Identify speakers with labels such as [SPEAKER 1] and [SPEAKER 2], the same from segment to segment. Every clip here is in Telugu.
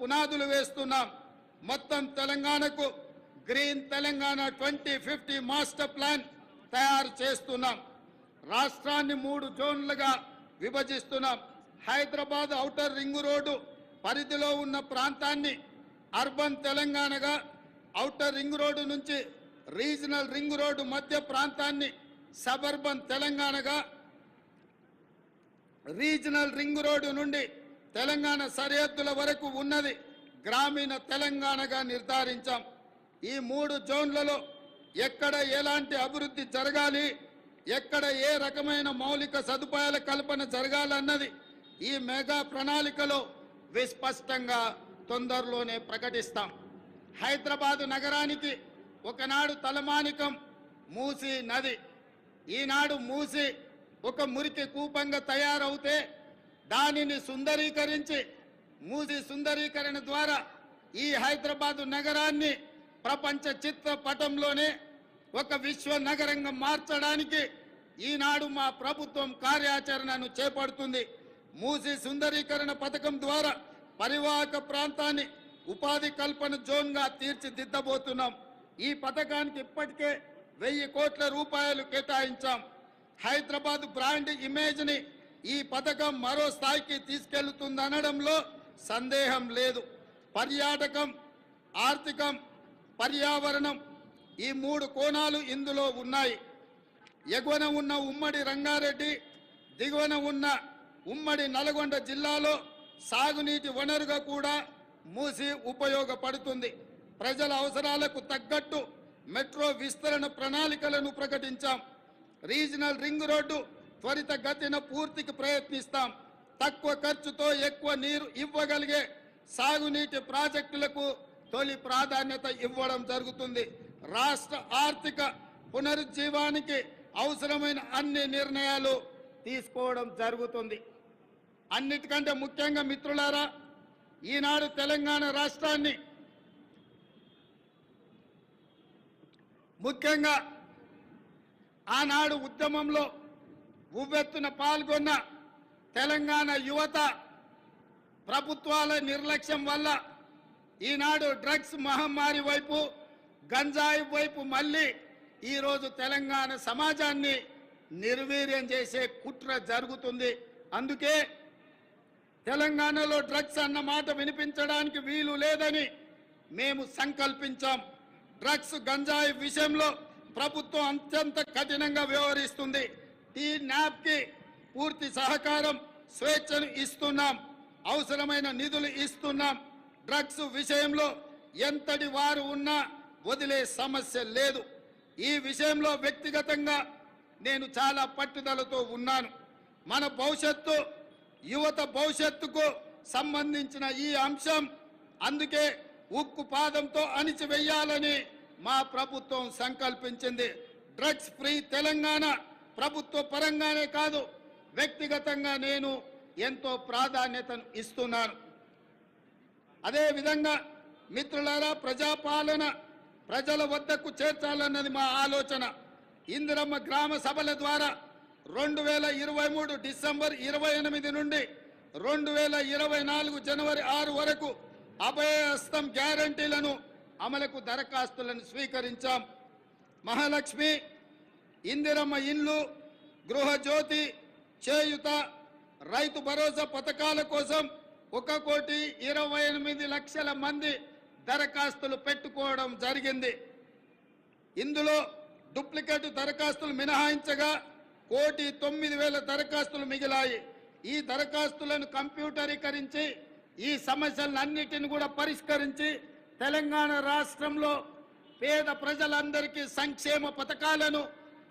[SPEAKER 1] పునాదులు వేస్తున్నాం. మొత్తం తెలంగాణకు green Telangana twenty fifty master plan తయారు చేస్తున్నాం. రాష్ట్రాన్ని మూడు జోన్లుగా విభజిస్తున్నాం. హైదరాబాద్ ఔటర్ రింగ్ రోడ్డు పరిధిలో ఉన్న ప్రాంతాన్ని అర్బన్ తెలంగాణగా ఔటర్ రింగ్ రోడ్డు నుంచి రీజనల్ రింగ్ రోడ్డు మధ్య ప్రాంతాన్ని సబర్బన్ తెలంగాణగా రీజనల్ రింగ్ రోడ్డు నుండి తెలంగాణ సరిహద్దుల వరకు ఉన్నది. గ్రామీణ తెలంగాణగా నిర్ధారించాం. ఈ మూడు జోన్లలో ఎక్కడ ఎలాంటి అభివృద్ధి జరగాలి ఎక్కడ ఏ రకమైన మౌలిక సదుపాయాల కల్పన జరగాలన్నది ఈ మెగా ప్రణాళికలో విస్పష్టంగా తొందరలోనే ప్రకటిస్తాం. హైదరాబాదు నగరానికి ఒకనాడు తలమానికం మూసి నది. ఈనాడు మూసి ఒక మురికి కూపంగా తయారవుతే దానిని సుందరీకరించి మూసి సుందరీకరణ ద్వారా ఈ హైదరాబాదు నగరాన్ని ప్రపంచ చిత్రపటంలోనే ఒక విశ్వ నగరంగా మార్చడానికి ఈనాడు మా ప్రభుత్వం కార్యాచరణను చేపడుతుంది. మూసి సుందరీకరణ పథకం ద్వారా పరివాహక ప్రాంతాన్ని ఉపాధి కల్పన జోన్గా తీర్చిదిద్దబోతున్నాం. ఈ పథకానికి ఇప్పటికే వెయ్యి కోట్ల రూపాయలు కేటాయించాం. హైదరాబాద్ బ్రాండ్ ఇమేజ్ని ఈ పథకం మరో స్థాయికి తీసుకెళ్తుందనడంలో సందేహం లేదు. పర్యాటకం ఆర్థికం పర్యావరణం ఈ మూడు కోణాలు ఇందులో ఉన్నాయి. ఎగువన ఉన్న ఉమ్మడి రంగారెడ్డి దిగువన ఉన్న ఉమ్మడి నల్గొండ జిల్లాలో సాగునీటి వనరుగా కూడా మూసి ఉపయోగపడుతుంది. ప్రజల అవసరాలకు తగ్గట్టు మెట్రో విస్తరణ ప్రణాళికలను ప్రకటించాం. రీజనల్ రింగ్ రోడ్డు త్వరిత గతిన పూర్తికి ప్రయత్నిస్తాం. తక్కువ ఖర్చుతో ఎక్కువ నీరు ఇవ్వగలిగే సాగునీటి ప్రాజెక్టులకు తొలి ప్రాధాన్యత ఇవ్వడం జరుగుతుంది. రాష్ట్ర ఆర్థిక పునరుజ్జీవానికి అవసరమైన అన్ని నిర్ణయాలు తీసుకోవడం జరుగుతుంది. అన్నిటికంటే ముఖ్యంగా మిత్రులారా ఈనాడు తెలంగాణ రాష్ట్రాన్ని ముఖ్యంగా ఆనాడు ఉద్యమంలో ఉవ్వెత్తున పాల్గొన్న తెలంగాణ యువత ప్రభుత్వాల నిర్లక్ష్యం వల్ల ఈనాడు డ్రగ్స్ మహమ్మారి వైపు గంజాయి వైపు మళ్ళీ ఈరోజు తెలంగాణ సమాజాన్ని నిర్వీర్యం చేసే కుట్ర జరుగుతుంది. అందుకే తెలంగాణలో డ్రగ్స్ అన్న మాట వినిపించడానికి వీలు లేదని మేము సంకల్పించాం. డ్రగ్స్ గంజాయి విషయంలో ప్రభుత్వం అత్యంత కఠినంగా వ్యవహరిస్తుంది. ఈ న్యాప్కి పూర్తి సహకారం స్వేచ్ఛను ఇస్తున్నాం. అవసరమైన నిధులు ఇస్తున్నాం. డ్రగ్స్ విషయంలో ఎంతటి వారు ఉన్నా వదిలే సమస్య లేదు. ఈ విషయంలో వ్యక్తిగతంగా నేను చాలా పట్టుదలతో ఉన్నాను. మన భవిష్యత్తు యువత భవిష్యత్తుకు సంబంధించిన ఈ అంశం అందుకే ఉక్కు పాదంతో అణిచివేయాలని మా ప్రభుత్వం సంకల్పించింది. డ్రగ్స్ ఫ్రీ తెలంగాణ ప్రభుత్వ పరంగానే కాదు వ్యక్తిగతంగా నేను ఎంతో ప్రాధాన్యతను ఇస్తున్నాను. అదేవిధంగా మిత్రులారా ప్రజాపాలన ప్రజల వద్దకు చేర్చాలన్నది మా ఆలోచన. ఇందిరమ్మ గ్రామ సభల ద్వారా రెండు వేల ఇరవై మూడు డిసెంబర్ ఇరవై ఎనిమిది నుండి రెండు వేల ఇరవై నాలుగు జనవరి ఆరు వరకు అభయహస్తం గ్యారంటీలను అమలుకు దరఖాస్తులను స్వీకరించాం. మహాలక్ష్మి ఇందిరమ్మ ఇల్లు గృహజ్యోతి చేయుత రైతు భరోసా పథకాల కోసం ఒక కోటి ఇరవై ఎనిమిది లక్షల మంది దరఖాస్తులు పెట్టుకోవడం జరిగింది. ఇందులో డూప్లికేట్ దరఖాస్తులు మినహాయించగా కోటి తొమ్మిది వేల దరఖాస్తులు మిగిలాయి. ఈ దరఖాస్తులను కంప్యూటరీకరించి ఈ సమస్యలన్నిటిని కూడా పరిష్కరించి తెలంగాణ రాష్ట్రంలో పేద ప్రజలందరికీ సంక్షేమ పథకాలను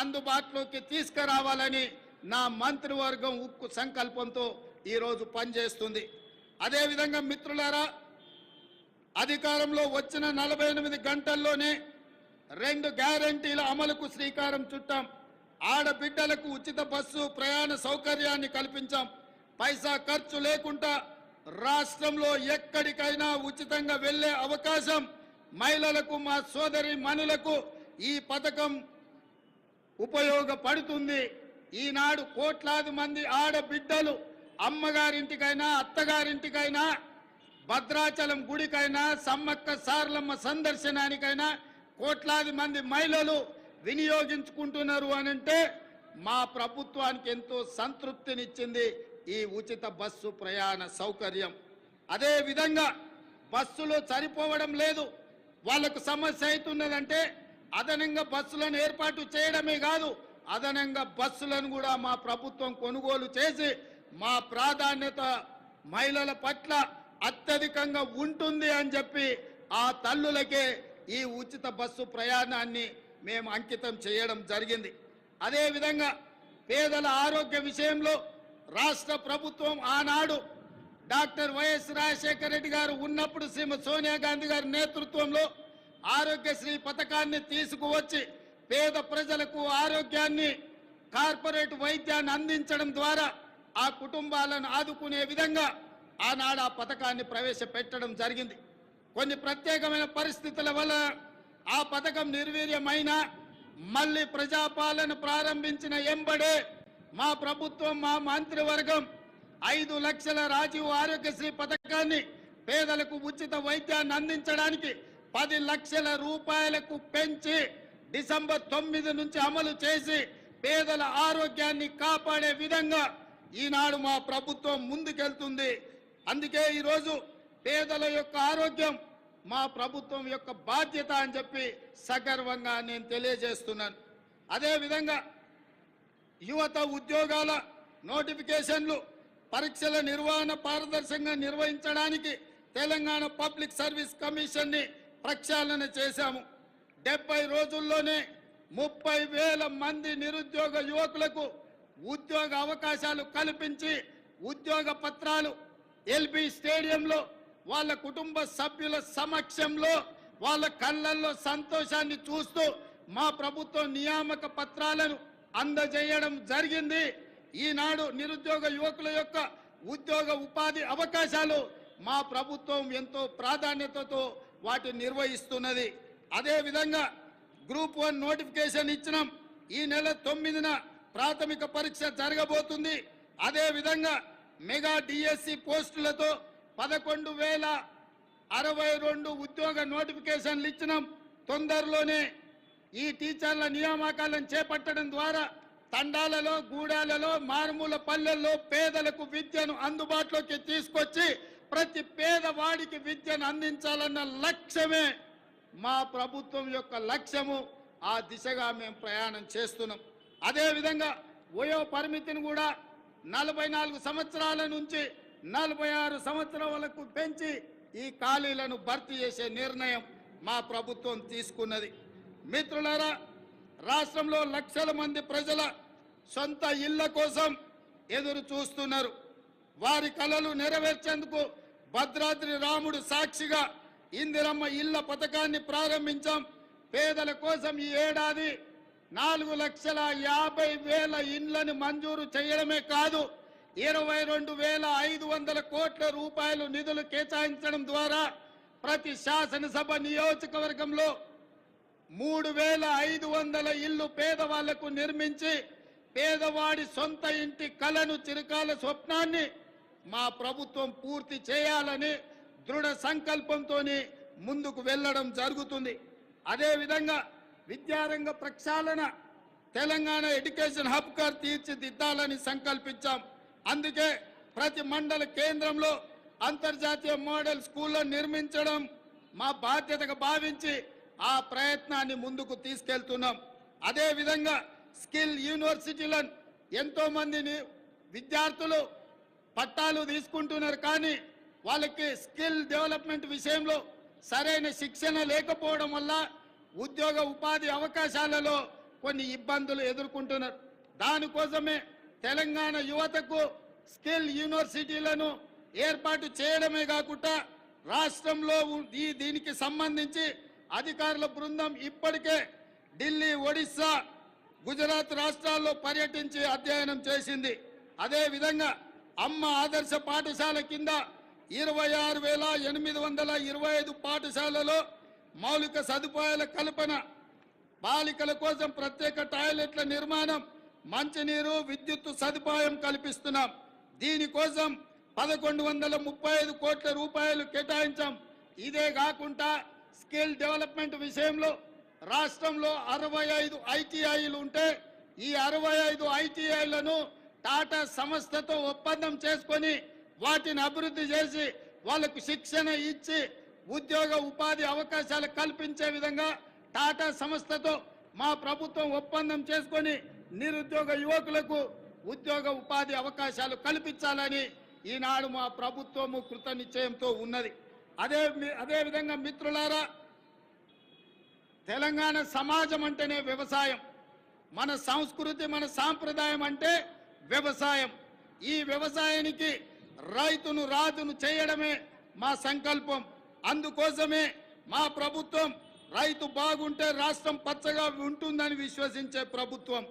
[SPEAKER 1] అందుబాటులోకి తీసుకురావాలని నా మంత్రివర్గం ఉక్కు సంకల్పంతో ఈరోజు పనిచేస్తుంది. అదేవిధంగా మిత్రులారా అధికారంలో వచ్చిన నలభై ఎనిమిది గంటల్లోనే రెండు గ్యారంటీల అమలుకు శ్రీకారం చుట్టాం. ఆడబిడ్డలకు ఉచిత బస్సు ప్రయాణ సౌకర్యాన్ని కల్పించాం. పైసా ఖర్చు లేకుండా రాష్ట్రంలో ఎక్కడికైనా ఉచితంగా వెళ్ళే అవకాశం మహిళలకు మా సోదరి మనులకు ఈ పథకం ఉపయోగపడుతుంది. ఈనాడు కోట్లాది మంది ఆడబిడ్డలు అమ్మగారింటికైనా అత్తగారింటికైనా భద్రాచలం గుడికైనా సమ్మక్క సార్లమ్మ సందర్శనానికైనా కోట్లాది మంది మహిళలు వినియోగించుకుంటున్నారు అని అంటే మా ప్రభుత్వానికి ఎంతో సంతృప్తినిచ్చింది ఈ ఉచిత బస్సు ప్రయాణ సౌకర్యం. అదే విధంగా బస్సులో సరిపోవడం లేదు. వాళ్ళకు సమస్య అవుతున్నదంటే అదనంగా బస్సులను ఏర్పాటు చేయడమే కాదు అదనంగా బస్సులను కూడా మా ప్రభుత్వం కొనుగోలు చేసి మా ప్రాధాన్యత మహిళల పట్ల అత్యధికంగా ఉంటుంది అని చెప్పి ఆ తల్లులకే ఈ ఉచిత బస్సు ప్రయాణాన్ని మేము అంకితం చేయడం జరిగింది. అదేవిధంగా పేదల ఆరోగ్య విషయంలో రాష్ట్ర ప్రభుత్వం ఆనాడు డాక్టర్ వైఎస్ రాజశేఖర రెడ్డి గారు ఉన్నప్పుడు శ్రీమతి సోనియా గాంధీ గారి నేతృత్వంలో ఆరోగ్యశ్రీ పథకాన్ని తీసుకువచ్చి పేద ప్రజలకు ఆరోగ్యాన్ని కార్పొరేట్ వైద్యాన్ని అందించడం ద్వారా ఆ కుటుంబాలను ఆదుకునే విధంగా ఆనాడు ఆ పథకాన్ని ప్రవేశపెట్టడం జరిగింది. కొన్ని ప్రత్యేకమైన పరిస్థితుల వల్ల ఆ పథకం నిర్వీర్యమైన మళ్ళీ ప్రజాపాలన ప్రారంభించిన ఎంబడే మా ప్రభుత్వం మా మంత్రివర్గం ఐదు లక్షల రాజీవ్ ఆరోగ్యశ్రీ పథకాన్ని పేదలకు ఉచిత వైద్యాన్ని అందించడానికి పది లక్షల రూపాయలకు పెంచి డిసెంబర్ తొమ్మిది నుంచి అమలు చేసి పేదల ఆరోగ్యాన్ని కాపాడే విధంగా ఈనాడు మా ప్రభుత్వం ముందుకెళ్తుంది. అందుకే ఈరోజు పేదల యొక్క ఆరోగ్యం మా ప్రభుత్వం యొక్క బాధ్యత అని చెప్పి సగర్వంగా నేను తెలియజేస్తున్నాను. అదేవిధంగా యువత ఉద్యోగాల నోటిఫికేషన్లు పరీక్షల నిర్వహణ పారదర్శకంగా నిర్వహించడానికి తెలంగాణ పబ్లిక్ సర్వీస్ కమిషన్ని ప్రక్షాళన చేశాము. డెబ్బై రోజుల్లోనే ముప్పై వేల మంది నిరుద్యోగ యువకులకు ఉద్యోగ అవకాశాలు కల్పించి ఉద్యోగ పత్రాలు ఎల్బి స్టేడియంలో వాళ్ళ కుటుంబ సభ్యుల సమక్షంలో వాళ్ళ కళ్ళల్లో సంతోషాన్ని చూస్తూ మా ప్రభుత్వం నియామక పత్రాలను అందజేయడం జరిగింది. ఈనాడు నిరుద్యోగ యువకుల యొక్క ఉద్యోగ ఉపాధి అవకాశాలు మా ప్రభుత్వం ఎంతో ప్రాధాన్యతతో వాటిని నిర్వహిస్తున్నది. అదేవిధంగా గ్రూప్ వన్ నోటిఫికేషన్ ఇచ్చినాం. ఈ నెల తొమ్మిదిన ప్రాథమిక పరీక్ష జరగబోతుంది. అదేవిధంగా మెగా డిఎస్సి పోస్టులతో పదకొండు వేల అరవై రెండు ఉద్యోగ నోటిఫికేషన్లు ఇచ్చినాం. తొందరలోనే ఈ టీచర్ల నియామకాలను చేపట్టడం ద్వారా తండాలలో గూడాలలో మారుమూల పల్లెల్లో పేదలకు విద్యను అందుబాటులోకి తీసుకొచ్చి ప్రతి పేదవాడికి విద్యను అందించాలన్న లక్ష్యమే మా ప్రభుత్వం యొక్క లక్ష్యము. ఆ దిశగా మేము ప్రయాణం చేస్తున్నాం. అదేవిధంగా వయో పరిమితిని కూడా నలభై నాలుగు సంవత్సరాల నుంచి నలభై ఆరు సంవత్సరాలకు పెంచి ఈ ఖాళీలను భర్తీ చేసే నిర్ణయం మా ప్రభుత్వం తీసుకున్నది. మిత్రులారా రాష్ట్రంలో లక్షల మంది ప్రజల సొంత ఇళ్ళ కోసం ఎదురు చూస్తున్నారు. వారి కళలు నెరవేర్చేందుకు భద్రాద్రి రాముడు సాక్షిగా ఇందిరమ్మ ఇళ్ళ పథకాన్ని ప్రారంభించాం. పేదల కోసం ఈ ఏడాది నాలుగు లక్షల యాభై వేల ఇండ్లను మంజూరు చేయడమే కాదు ఇరవై రెండు వేల ఐదు వందల కోట్ల రూపాయలు నిధులు కేటాయించడం ద్వారా ప్రతి శాసనసభ నియోజకవర్గంలో మూడు వేల ఐదు వందల ఇల్లు పేదవాళ్ళకు నిర్మించి పేదవాడి సొంత ఇంటి కలను చిరకాల స్వప్నాన్ని మా ప్రభుత్వం పూర్తి చేయాలని దృఢ సంకల్పంతో ముందుకు వెళ్ళడం జరుగుతుంది. అదేవిధంగా విద్యారంగ ప్రక్షాళన తెలంగాణ ఎడ్యుకేషన్ హబ్ తీర్చిదిద్దాలని సంకల్పించాం. అందుకే ప్రతి మండల కేంద్రంలో అంతర్జాతీయ మోడల్ స్కూళ్ళను నిర్మించడం మా బాధ్యతగా భావించి ఆ ప్రయత్నాన్ని ముందుకు తీసుకెళ్తున్నాం. అదేవిధంగా స్కిల్ యూనివర్సిటీలను ఎంతోమందిని విద్యార్థులు పట్టాలు తీసుకుంటున్నారు కానీ వాళ్ళకి స్కిల్ డెవలప్మెంట్ విషయంలో సరైన శిక్షణ లేకపోవడం వల్ల ఉద్యోగ ఉపాధి అవకాశాలలో కొన్ని ఇబ్బందులు ఎదుర్కొంటున్నారు. దానికోసమే తెలంగాణ యువతకు స్కిల్ యూనివర్సిటీలను ఏర్పాటు చేయడమే కాకుండా రాష్ట్రంలో ఈ దీనికి సంబంధించి అధికారుల బృందం ఇప్పటికే ఢిల్లీ ఒడిస్సా గుజరాత్ రాష్ట్రాల్లో పర్యటించి అధ్యయనం చేసింది. అదేవిధంగా అమ్మ ఆదర్శ పాఠశాల కింద ఇరవై ఆరు వేల ఎనిమిది వందల ఇరవై ఐదు పాఠశాలలో మౌలిక సదుపాయాల కల్పన బాలికల కోసం ప్రత్యేక టాయిలెట్ల నిర్మాణం మంచినీరు విద్యుత్ సదుపాయం కల్పిస్తున్నాం. దీనికోసం పదకొండు వందల ముప్పై ఐదు కోట్ల రూపాయలు కేటాయించాం. ఇదే కాకుండా స్కిల్ డెవలప్మెంట్ విషయంలో రాష్ట్రంలో అరవై ఐదు ఐటీఐలు ఉంటే ఈ అరవై ఐదు ఐటీఐలను టాటా సంస్థతో ఒప్పందం చేసుకొని వాటిని అభివృద్ధి చేసి వాళ్ళకు శిక్షణ ఇచ్చి ఉద్యోగ ఉపాధి అవకాశాలు కల్పించే విధంగా టాటా సంస్థతో మా ప్రభుత్వం ఒప్పందం చేసుకొని నిరుద్యోగ యువకులకు ఉద్యోగ ఉపాధి అవకాశాలు కల్పించాలని ఈనాడు మా ప్రభుత్వము కృత నిశ్చయంతో ఉన్నది. అదే అదేవిధంగా అదే విధంగా మిత్రులారా తెలంగాణ సమాజం అంటేనే వ్యవసాయం. మన సంస్కృతి మన సాంప్రదాయం అంటే వ్యవసాయం. ఈ వ్యవసాయానికి రైతును రాజును చేయడమే మా సంకల్పం. అందుకోసమే మా ప్రభుత్వం రైతు బాగుంటే రాష్ట్రం పచ్చగా ఉంటుందని విశ్వసించే ప్రభుత్వం.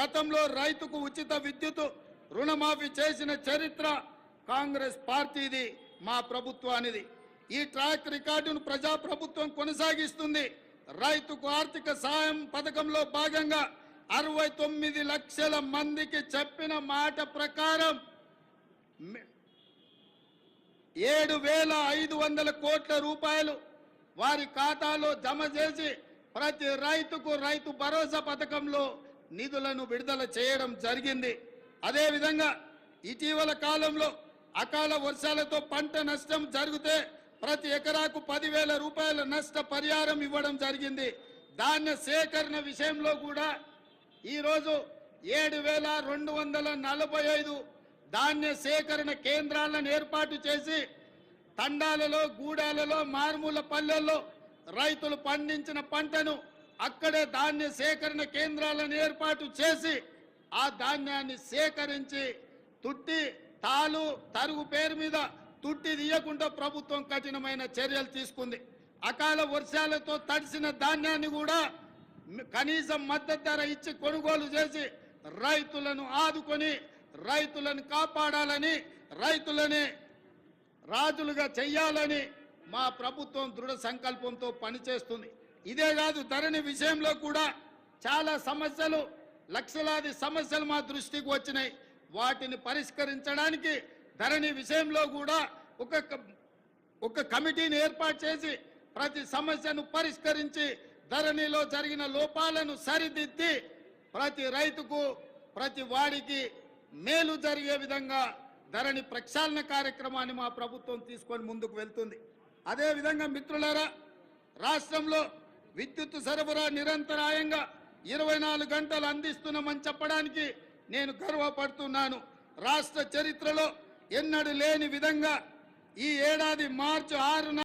[SPEAKER 1] గతంలో రైతుకు ఉచిత విద్యుత్ రుణమాఫీ చేసిన చరిత్ర కాంగ్రెస్ పార్టీది మా ప్రభుత్వానిది. ఈ ట్రాక్ రికార్డును ప్రజా ప్రభుత్వం కొనసాగిస్తుంది. రైతుకు ఆర్థిక సాయం పథకంలో భాగంగా అరవై తొమ్మిది లక్షల మందికి చెప్పిన మాట ప్రకారం ఏడు వేల ఐదు వందల కోట్ల రూపాయలు వారి ఖాతాలో జమ చేసి ప్రతి రైతుకు రైతు భరోసా పథకంలో నిధులను విడుదల చేయడం జరిగింది. అదేవిధంగా ఇటీవల కాలంలో అకాల వర్షాలతో పంట నష్టం జరిగితే ప్రతి ఎకరాకు పదివేల రూపాయల నష్ట పరిహారం ఇవ్వడం జరిగింది. ధాన్య సేకరణ విషయంలో కూడా ఈరోజు ఏడు వేల రెండు వందల నలభై ఐదు ధాన్య సేకరణ కేంద్రాలను ఏర్పాటు చేసి తండాలలో గూడాలలో మారుమూల పల్లెల్లో రైతులు పండించిన పంటను అక్కడే ధాన్య సేకరణ కేంద్రాలను ఏర్పాటు చేసి ఆ ధాన్యాన్ని సేకరించి తుట్టి తాలు తరుగు పేరు మీద తుట్టి తీయకుండా ప్రభుత్వం కఠినమైన చర్యలు తీసుకుంది. అకాల వర్షాలతో తడిసిన ధాన్యాన్ని కూడా కనీసం మద్దతు ధర ఇచ్చి కొనుగోలు చేసి రైతులను ఆదుకొని రైతులను కాపాడాలని రైతులని రాజులుగా చెయ్యాలని మా ప్రభుత్వం దృఢ సంకల్పంతో పనిచేస్తుంది. ఇదే కాదు ధరణి విషయంలో కూడా చాలా సమస్యలు లక్షలాది సమస్యలు మా దృష్టికి వచ్చినాయి. వాటిని పరిష్కరించడానికి ధరణి విషయంలో కూడా ఒక క- ఒక కమిటీని ఏర్పాటు చేసి ప్రతి సమస్యను పరిష్కరించి ధరణిలో జరిగిన లోపాలను సరిదిద్ది ప్రతి రైతుకు ప్రతి వాడికి మేలు జరిగే విధంగా ధరణి ప్రక్షాళన కార్యక్రమాన్ని మా ప్రభుత్వం తీసుకొని ముందుకు వెళ్తుంది. అదే విధంగా మిత్రులారా రాష్ట్రంలో విద్యుత్ సరఫరా నిరంతరాయంగా ఇరవై నాలుగు గంటలు అందిస్తున్నామని చెప్పడానికి నేను గర్వపడుతున్నాను. రాష్ట్ర చరిత్రలో ఎన్నడూ లేని విధంగా ఈ ఏడాది మార్చి ఆరున